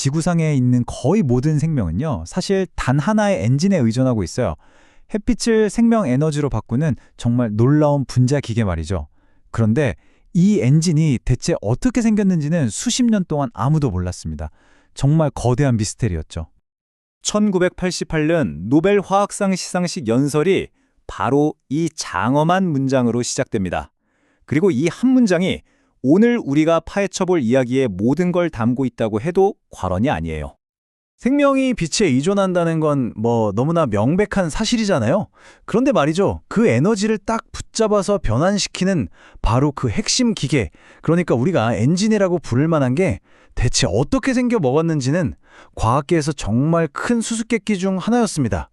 지구상에 있는 거의 모든 생명은요, 사실 단 하나의 엔진에 의존하고 있어요. 햇빛을 생명 에너지로 바꾸는 정말 놀라운 분자 기계 말이죠. 그런데 이 엔진이 대체 어떻게 생겼는지는 수십 년 동안 아무도 몰랐습니다. 정말 거대한 미스테리였죠. 1988년 노벨 화학상 시상식 연설이 바로 이 장엄한 문장으로 시작됩니다. 그리고 이 한 문장이 오늘 우리가 파헤쳐볼 이야기의 모든 걸 담고 있다고 해도 과언이 아니에요. 생명이 빛에 의존한다는 건 뭐 너무나 명백한 사실이잖아요. 그런데 말이죠. 그 에너지를 딱 붙잡아서 변환시키는 바로 그 핵심 기계, 그러니까 우리가 엔진이라고 부를 만한 게 대체 어떻게 생겨 먹었는지는 과학계에서 정말 큰 수수께끼 중 하나였습니다.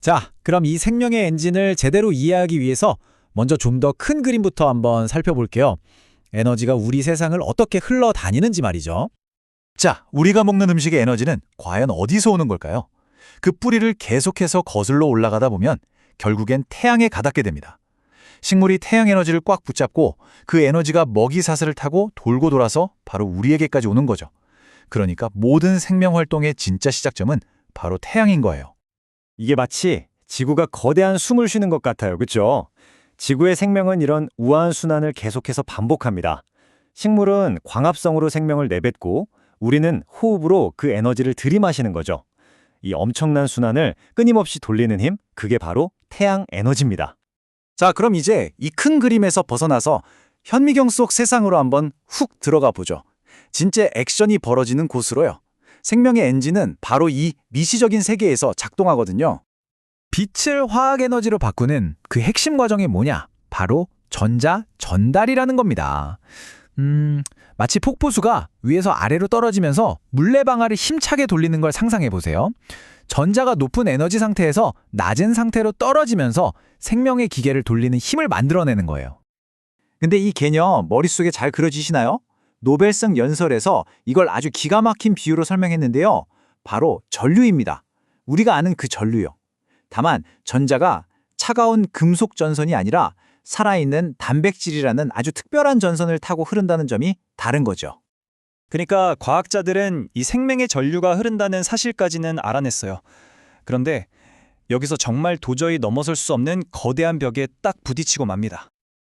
자, 그럼 이 생명의 엔진을 제대로 이해하기 위해서 먼저 좀 더 큰 그림부터 한번 살펴볼게요. 에너지가 우리 세상을 어떻게 흘러다니는지 말이죠. 자, 우리가 먹는 음식의 에너지는 과연 어디서 오는 걸까요? 그 뿌리를 계속해서 거슬러 올라가다 보면 결국엔 태양에 가닿게 됩니다. 식물이 태양 에너지를 꽉 붙잡고 그 에너지가 먹이 사슬을 타고 돌고 돌아서 바로 우리에게까지 오는 거죠. 그러니까 모든 생명 활동의 진짜 시작점은 바로 태양인 거예요. 이게 마치 지구가 거대한 숨을 쉬는 것 같아요. 그렇죠? 지구의 생명은 이런 우아한 순환을 계속해서 반복합니다. 식물은 광합성으로 생명을 내뱉고 우리는 호흡으로 그 에너지를 들이마시는 거죠. 이 엄청난 순환을 끊임없이 돌리는 힘, 그게 바로 태양 에너지입니다. 자, 그럼 이제 이 큰 그림에서 벗어나서 현미경 속 세상으로 한번 훅 들어가 보죠. 진짜 액션이 벌어지는 곳으로요. 생명의 엔진은 바로 이 미시적인 세계에서 작동하거든요. 빛을 화학 에너지로 바꾸는 그 핵심 과정이 뭐냐? 바로 전자 전달이라는 겁니다. 음, 마치 폭포수가 위에서 아래로 떨어지면서 물레방아를 힘차게 돌리는 걸 상상해 보세요. 전자가 높은 에너지 상태에서 낮은 상태로 떨어지면서 생명의 기계를 돌리는 힘을 만들어내는 거예요. 근데 이 개념 머릿속에 잘 그려지시나요? 노벨상 연설에서 이걸 아주 기가 막힌 비유로 설명했는데요. 바로 전류입니다. 우리가 아는 그 전류요. 다만 전자가 차가운 금속 전선이 아니라 살아있는 단백질이라는 아주 특별한 전선을 타고 흐른다는 점이 다른 거죠. 그러니까 과학자들은 이 생명의 전류가 흐른다는 사실까지는 알아냈어요. 그런데 여기서 정말 도저히 넘어설 수 없는 거대한 벽에 딱 부딪히고 맙니다.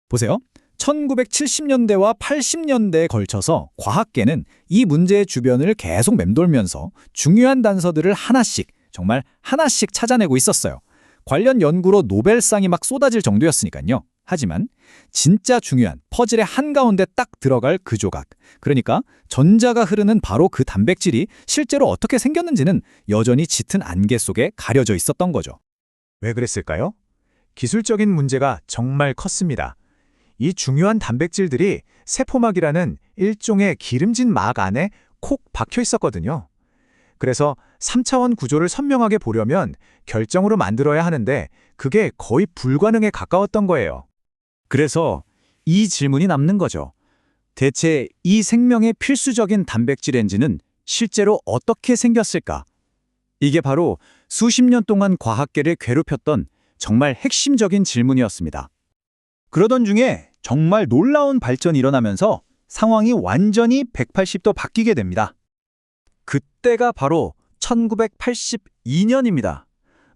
보세요. 1970년대와 80년대에 걸쳐서 과학계는 이 문제의 주변을 계속 맴돌면서 중요한 단서들을 하나씩, 정말 하나씩 찾아내고 있었어요. 관련 연구로 노벨상이 막 쏟아질 정도였으니까요. 하지만 진짜 중요한 퍼즐의 한가운데 딱 들어갈 그 조각, 그러니까 전자가 흐르는 바로 그 단백질이 실제로 어떻게 생겼는지는 여전히 짙은 안개 속에 가려져 있었던 거죠. 왜 그랬을까요? 기술적인 문제가 정말 컸습니다. 이 중요한 단백질들이 세포막이라는 일종의 기름진 막 안에 콕 박혀 있었거든요. 그래서 3차원 구조를 선명하게 보려면 결정으로 만들어야 하는데 그게 거의 불가능에 가까웠던 거예요. 그래서 이 질문이 남는 거죠. 대체 이 생명의 필수적인 단백질 엔진은 실제로 어떻게 생겼을까? 이게 바로 수십 년 동안 과학계를 괴롭혔던 정말 핵심적인 질문이었습니다. 그러던 중에 정말 놀라운 발전이 일어나면서 상황이 완전히 180도 바뀌게 됩니다. 그때가 바로 1982년입니다.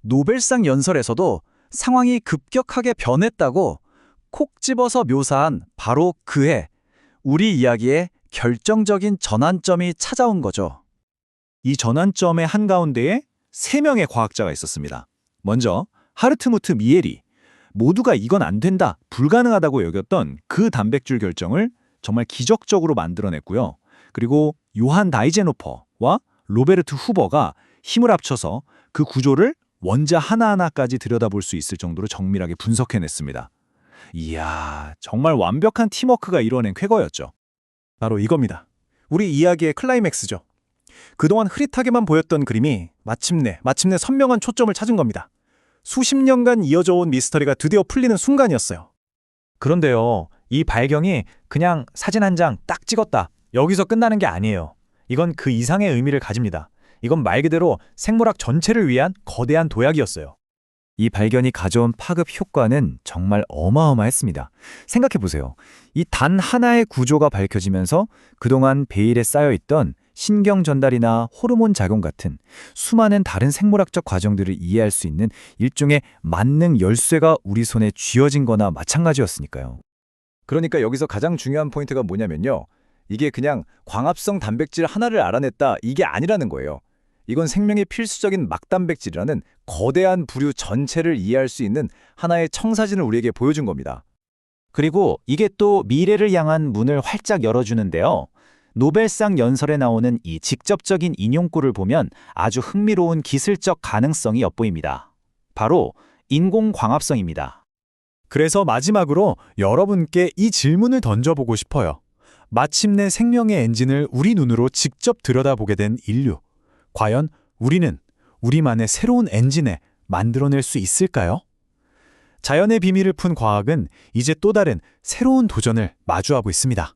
노벨상 연설에서도 상황이 급격하게 변했다고 콕 집어서 묘사한 바로 그 해 우리 이야기의 결정적인 전환점이 찾아온 거죠. 이 전환점의 한가운데에 세 명의 과학자가 있었습니다. 먼저 하르트무트 미에리. 모두가 이건 안 된다, 불가능하다고 여겼던 그 단백질 결정을 정말 기적적으로 만들어냈고요. 그리고 요한 다이제노퍼와 로베르트 후버가 힘을 합쳐서 그 구조를 원자 하나하나까지 들여다볼 수 있을 정도로 정밀하게 분석해냈습니다. 이야, 정말 완벽한 팀워크가 이뤄낸 쾌거였죠. 바로 이겁니다. 우리 이야기의 클라이맥스죠. 그동안 흐릿하게만 보였던 그림이 마침내, 마침내 선명한 초점을 찾은 겁니다. 수십 년간 이어져 온 미스터리가 드디어 풀리는 순간이었어요. 그런데요, 이 발견이 그냥 사진 한 장 딱 찍었다. 여기서 끝나는 게 아니에요. 이건 그 이상의 의미를 가집니다. 이건 말 그대로 생물학 전체를 위한 거대한 도약이었어요. 이 발견이 가져온 파급 효과는 정말 어마어마했습니다. 생각해 보세요. 이 단 하나의 구조가 밝혀지면서 그동안 베일에 쌓여있던 신경 전달이나 호르몬 작용 같은 수많은 다른 생물학적 과정들을 이해할 수 있는 일종의 만능 열쇠가 우리 손에 쥐어진 거나 마찬가지였으니까요. 그러니까 여기서 가장 중요한 포인트가 뭐냐면요. 이게 그냥 광합성 단백질 하나를 알아냈다 이게 아니라는 거예요. 이건 생명의 필수적인 막단백질이라는 거대한 부류 전체를 이해할 수 있는 하나의 청사진을 우리에게 보여준 겁니다. 그리고 이게 또 미래를 향한 문을 활짝 열어주는데요. 노벨상 연설에 나오는 이 직접적인 인용구를 보면 아주 흥미로운 기술적 가능성이 엿보입니다. 바로 인공광합성입니다. 그래서 마지막으로 여러분께 이 질문을 던져보고 싶어요. 마침내 생명의 엔진을 우리 눈으로 직접 들여다보게 된 인류. 과연 우리는 우리만의 새로운 엔진에 만들어낼 수 있을까요? 자연의 비밀을 푼 과학은 이제 또 다른 새로운 도전을 마주하고 있습니다.